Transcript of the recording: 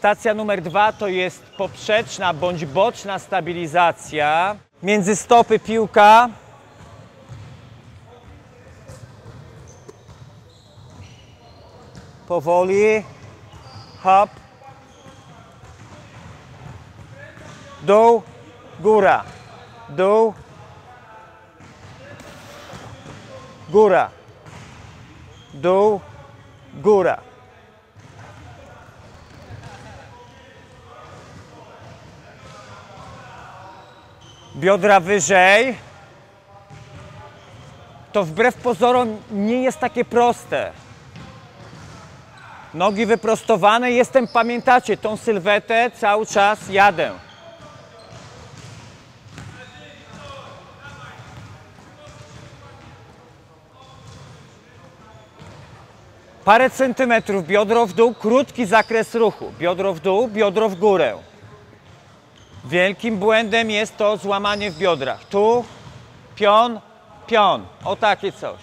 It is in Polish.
Stacja numer dwa to jest poprzeczna bądź boczna stabilizacja. Między stopy piłka. Powoli. Hop. Dół, góra. Dół. Góra. Dół, góra. Biodra wyżej, to wbrew pozorom nie jest takie proste. Nogi wyprostowane, jestem, pamiętacie, tą sylwetę cały czas jadę. Parę centymetrów, biodro w dół, krótki zakres ruchu. Biodro w dół, biodro w górę. Wielkim błędem jest to złamanie w biodrach. Tu, pion, pion. O takie coś.